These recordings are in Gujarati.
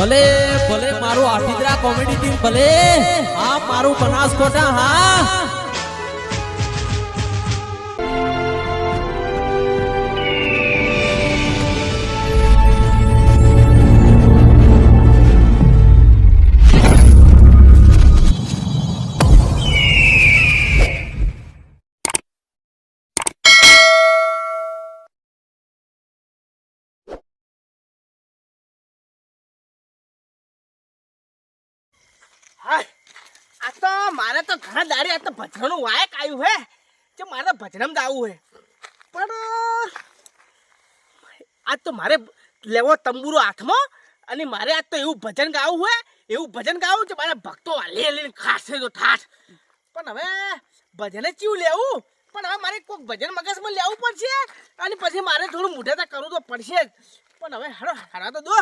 ભલે ભલે મારું આઠીદરા કોમેડી ટીમ ભલે. આ મારું બનાસકોટા હા. આ તો મારે તો ઘણા દાડી આ તો ભજનનું વાયક આવ્યું હે જે મારે તો ભજનમાં જ હે. પણ આજ તો મારે લેવો તંબુરો હાથમાં, અને મારે આજ તો એવું ભજન ગાવું હે, એવું ભજન ગાવું છે મારા ભક્તો હાલી હાલીને ખાશે તો ઠાઠ. પણ હવે ભજને ચીવું લેવું? પણ હવે મારે કોઈક ભજન મગજમાં લેવું પડશે? અને પછી મારે થોડું મોઢાતા કરવું તો પડશે જ. પણ હવે હારો, હારા તો દો.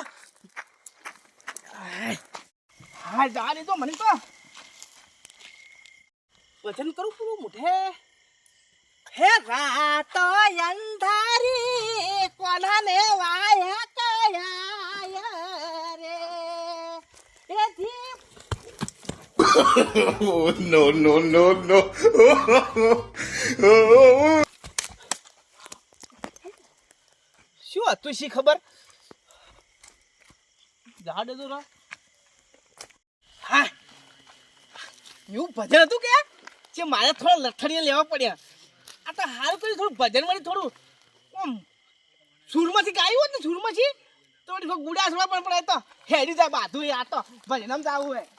હા જા દે તો મને તો. વજન કરું પૂરું મુઠે હે રાત અંધારી કોનાને વાયા કયા રે? એ Oh, no, no, no, no. શું હતું શી ખબર? જા દે રા. હા. એવું ભજન હતું કે? જે મારે થોડા લથડીએ લેવા પડ્યા. આ તો હાલ કર્યું, થોડું ભજન વળી થોડું. આમ સુરમાંથી ગાયું હોત ને, સુરમાંથી? તો ગુડા સુરવા પણ પડે તો. હેરી જાય બાધું આ તો. ભજનમ જ આવું હે.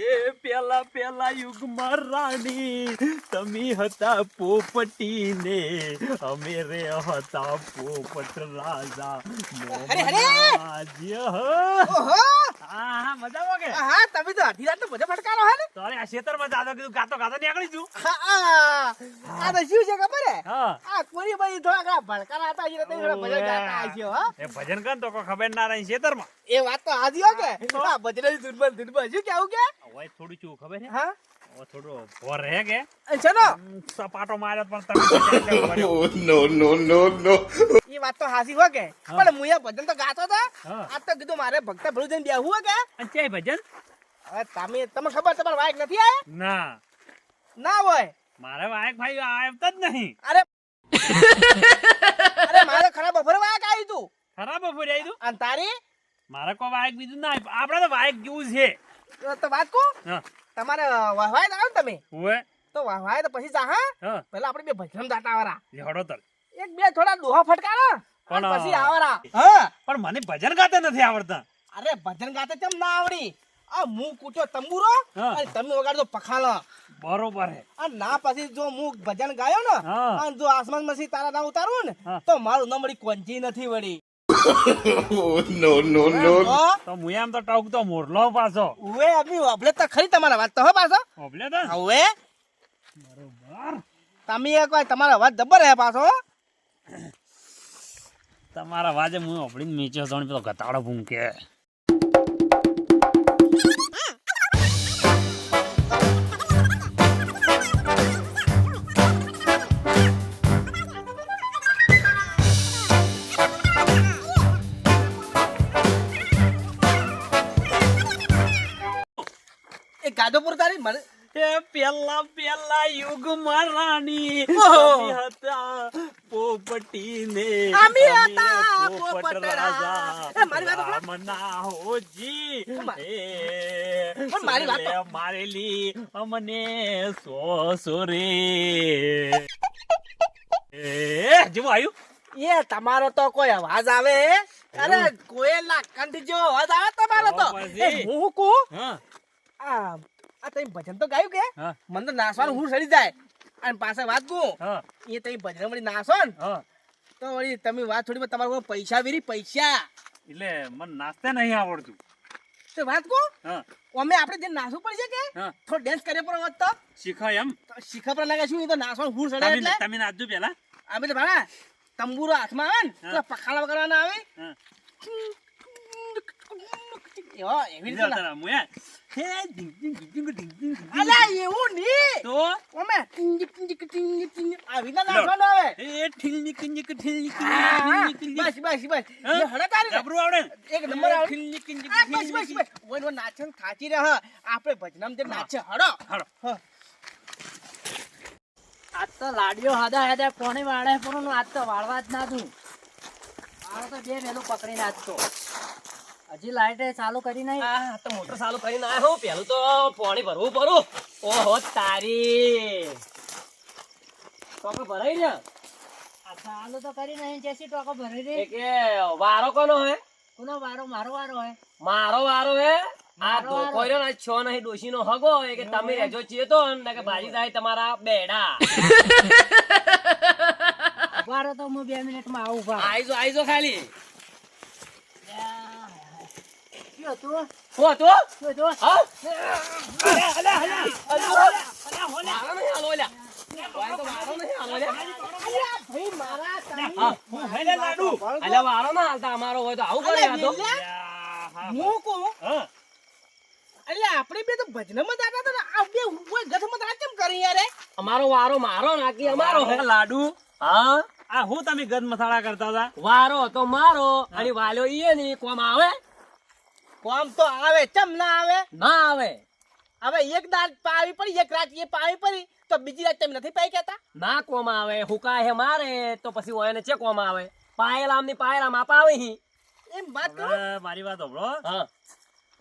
એ પેલા પેલા યુગમાં રાણી તમે હતા પોપટી ને અમે રે હતા પોપટ રાજા. ભજન કોરી તો ખબર ના રહી ખેતરમાં એ વાત તો આજી ભજન ધૂનમાં ધૂનમાં શું કેવું કે? હવે થોડું ચૂ ખબર છે હા? ઓ થોડું ભોર હે કે? ચલો. સપાટો માર્યો પણ તમે નો નો નો નો. એ વાત તો હાસી હો કે. પણ હું એ ભજન તો ગાતો તો. આ તો કીધું મારે ભક્ત ભલું જઈને બેહવું હો કે. અને ચે ભજન? હવે તમે તમને ખબર તમારે વાયક નથી આયા? ના. ના હોય. મારે વાયક ભાઈ આવતા જ નહીં. અરે. અરે મારે ખરાબ બપોરે વાયક આવ્યું તું. ખરાબ બપોરે આવી તું? અને તારી? મારે કોઈ વાયક બીજું ના. આપણે તો વાયક જેવું છે. તો- વાત કો તમારે વાહવાય આવો તમે? હોય તો વાહવાય તો પછી જા હા? પેલા આપણે બે ભજન દાતા વાળા લેવડો તલ. એક બે થોડા દોહા ફટકારા પણ- પછી આવરા. હા. પણ મને ભજન ગાતે નથી આવડતા. અરે ભજન ગાતે કેમ ના આવડી? આ હું કૂટ્યો તંબુરો અને તમે વગાડજો પખાલો. બરોબર હે. અને ના પછી જો હું ભજન ગાયો ને અને જો આસમાનમાંથી તારા ના ઉતારું ને તો મારું નમડી કોંજી નથી વળી. નો no, no. તો? હું એમ તો ટોક તો મોરલો પાછો. ઓએ અમી ઓબલે તો ખરી તમારા વાત તો હો પાછો. ઓબલે તો? હવે બરોબર. તમે એક વાર તમારો અવાજ જબર હે પાછો. તમારા વાજે હું ઓબળીને નીચે જણ પેલો ગતાડો ભૂંકે. એ તારી મને એ પેલા પેલા યુગમાં રાણી. હતા પોપટી ને અમે હતા પોપટ રાજા. એ મારી વાત. રામના હોજી એ મારી વાત મારેલી અમને સો સોરે. એ જો આયુ? એ તમારો તો કોઈ અવાજ આવે. અરે કોયલા કંઠ જો અવાજ આવે તમારો તો. હું કહું? હા. આ આ તઈ ભજન તો ગાયું કે? મન તો નાસવાનું હું સડી જાય. અને પાછા વાત કહું એ તઈ ભજન વળી નાસો ને તો વળી તમે વાત થોડી તમારા પાસે પૈસા વીરી પૈસા. એટલે મને નાસ્તે નહીં આવડતું. તો વાત કહું અમે આપણે જે નાસવું પડશે કે? થોડો ડેન્સ કરે પર વાત તો? શીખો એમ. શીખા પર લાગે છું એ તો નાસવાનું હું સડે એટલે. તમે નાચજો પેલા અમે તો ભાડા તંબુરો હાથમાં આવે ને. તો વગાડવાના આવે. એવો એવી રીતે ના- હું હે ઢીંગ, ઢીંગ, ઢીંગ, ઢીંગ, ઢીંગ, ઢીંગ. અલા એવું નહીં તો ઓમે ટીંગ ટીંગ ટીંગ ટીંગ આવી ના નાખવાનો આવે એ ઠીલની કિંજી કે ઠીલની કિંજી, હા, હા. ઠીલની કિંજી. બસ બસ બસ એ હળે તારી ને. આવડે એક નંબર આવે ઠીલની કિંજી બસ બસ બસ ઓય નો નાચન થાચી રહ્યા આપણે ભજનામ જે નાચે હડો હડો આજ તો લાડીઓ હાદા હાદા કોને વાળે પણ આજ તો વાળવા જ ના દઉં આ તો બે મેલું પકડી નાખતો હજી લાઈટ ચાલુ કરી નહીં. આ તો મોટર ચાલુ કરી ના હું. પેલું તો પાણી ભરવું પડું. ઓહો તારી. ટોકો ભરાઈ ને ચાલુ તો કરી નહીં. જેસી ટોકો ભરાઈ રહી કે વારો કોનો હે? કોનો વારો? મારો વારો હે. મારો વારો હે? આ. રહ્યો નહીં ડોશી નો હગો. એ કે તમે રહેજો ને કે ભાજી થાય તમારા બેડા. વારો તો હું બે મિનિટમાં આવું આઈજો આઈજો ખાલી. કયો તું હો તો કયો તું હા મારો નહીં હાલો લ્યા. વાય તો મારો નહીં હાલો. ભાઈ મારા તારી હેલે લાડુ. અલ્યા વારો ના હાલતા અમારો હોય તો આવું કરે આ તો અલ્યા, યા, હા. હું કહું હા. એટલે આપણે બે તો ભજનમાં હતા ને આ બે કેમ કરી યાર અમારો વારો મારો નાખી અમારો હે લાડુ હા આ હું તમે ગદ મસાલા કરતા હતા વારો તો મારો અને વાલ્યો ઈએ ની કોમ આવે કોમ તો આવે ચમ ના આવે? ના આવે. હવે એક દાંત પાવી પડી એક રાત એ પાવી પડી તો બીજી રાત તમે નથી પાઈ કહેતા? ના કોમ આવે. હુકા હે મારે તો પછી ઓયને ચે કોમ આવે. પાયલામની પાયલામ આપ આવે હી. એમ વાત કરો. મારી વાત સાંભળો. હા.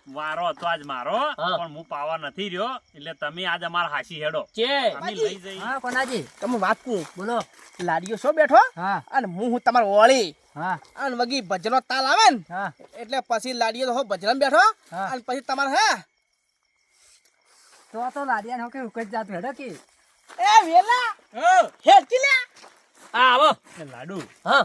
વારો હતો આજ મારો પણ હું પાવા નથી રહ્યો એટલે તમે આજ અમારા હાસી હેડો. કે અમે લઈ જઈ હા કોનાજી તમે વાત કુ બોલો. લાડીઓ શો બેઠો? હા. અને હું હું તમારો ઓળી હા. અને વગી ભજનો તાલ આવે ને હા. એટલે પછી લાડીઓ તો હો ભજન બેઠો. હા. અને પછી તમારે હે? તો તો લાડિયા નો કે ઉકજ જાત હેડો કે. એ વેલા લે હા આવો. લાડુ. હા.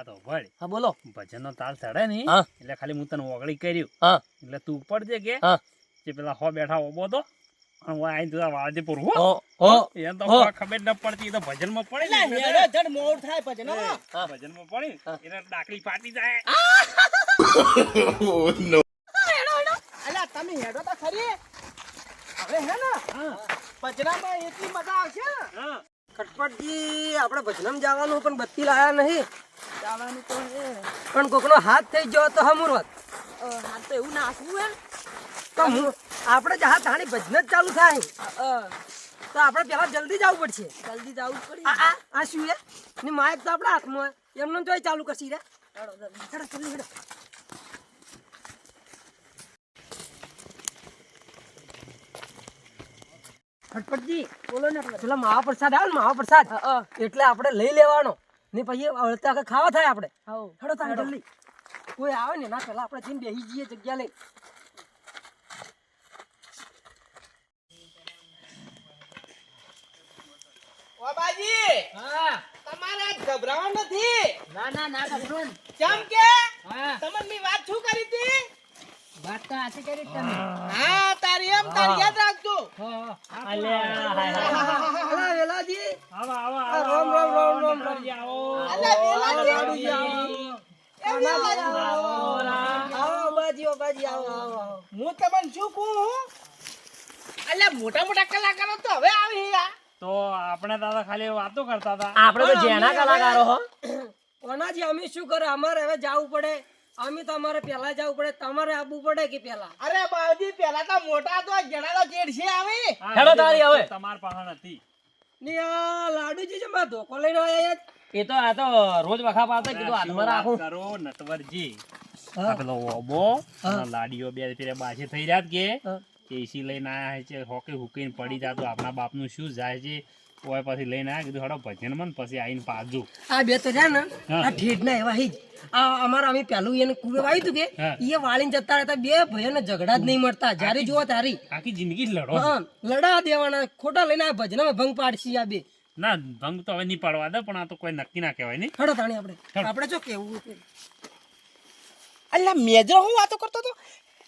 વાત સાંભળ હા બોલો. ભજનનો તાલ ચડે ને એટલે ખાલી હું તને ઓગળી કર્યું. હા. એટલે તું ઉપડજે કે હા. જે પેલા હો બેઠા ઓબો તો અને હું આઈ તું વાળજે પૂરું હો. હો એને તો ખબર ન પડતી એ તો ભજનમાં પડે એટલે ને હેડો થાય ભજનમાં. પડી એટલે ડાકલી ફાટી જાય. Oh no. હેડો હેડો. અલ્યા તમે હેડો તો ખરી. હવે હે ને ભજનામાં એટલી મજા આવશે. ખટપટજી આપણે ભજનમ જવાનું પણ બત્તી લાયા નહીં. જવાનું તો હે. પણ કોકનો હાથ થઈ ગયો તો હમુરત. હાલ તો એવું નાખવું હે. તો હું આપણે જ હાથ હાણી ભજન જ ચાલુ થાય. તો આપણે પેલા જલ્દી જવું પડશે. જલ્દી જવું જ પડી. આ આ શું હે? ની માયક તો આપણા હાથમાં. એમનું જોઈ ચાલુ કરશી રે. હેડો જલ્દી હેડો ફટફટજી. બોલો ને પેલા મહાપ્રસાદ આવે ને મહાપ્રસાદ. એટલે આપણે લઈ લેવાનો. ને પછી અળતા કે ખાવા થાય આપણે. હેડો તાણ જલ્દી કોઈ આવે ને ના પેલા આપણે જઈને બેસી જઈએ જગ્યા લઈ. ઓ હા. તમારે ગભરાવા નથી. ના ના ના ગભરો કેમ કે? તમને મેં વાત શું કરી હતી? વાત તો આથી કરી તમે. હા તારી એમ તારી યાદ રાખજો. હા, હા. હાય. અલા વેલાજી. આવો, આવો, આવો, રોમ, રોમ, રોમ, રોમ, રોમ. આવો. અલ્યા વેલાજી. આવો. આવો. બાજી ઓ બાજી આવો આવો હું તમને શું કહું અલ્યા મોટા મોટા કલાકારો તો હવે આવી યાર તો આપણે દાદા ખાલી વાતો કરતા હતા. આપણે તો જેના કલાકારો હો. કોનાજી અમે શું કરે? અમારે હવે જવું પડે. અમે તો અમારે પેલા જવું પડે. તમારે આવવું પડે કે પેલા અરે બાજી પેલા તો મોટા તો જણા તો જેડ છે આવે હેલો તારી હવે. તમાર પાહણ હતી. ને આ લાડુજી છે મારા ધોકો લઈને આયા એ તો આ તો રોજ વખા પાડતા કીધું હાથમાં વાત કરો નટવરજી. પેલો ઓબો લાડીઓ બે ફેરે બાજે થઈ રહ્યા કે? એસી લઈને આયા છે હોકે હુકીને પડી જાતો આપણા બાપનું શું જાય છે? ઓય પછી લઈને આયા કીધું હડો ભજન મન પછી આઈને પાજુ આ બે તો રહ્યા ને આ ઠેઠ ના એવા હિજ. આ અમારા અમે પેલું એને કુવે વાયું હતું કે એ વાળીને જતા રહેતા બે ભાઈઓને ઝઘડા જ નહીં મળતા. જ્યારે જુઓ તારી. આખી જિંદગી લડો. હા લડા દેવાના ખોટા લઈને આ ભજનમાં ભંગ પાડશી આ બે. ના ભંગ તો હવે નહીં પાડવા દે પણ આ તો કોઈ નક્કી ના કહેવાય નહીં. હડો તાણી આપણે. હેડો. આપણે જો કેવું અલ્લા મેજર હું વાતો કરતો તો.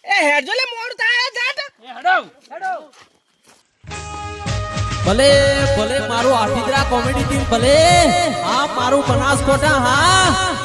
એ હેડજો લે મોડ થાય જાટ હેડો. ભલે ભલે મારું આઠીદરા કોમેડી ટીમ ભલે આ મારું બનાસકોટા હા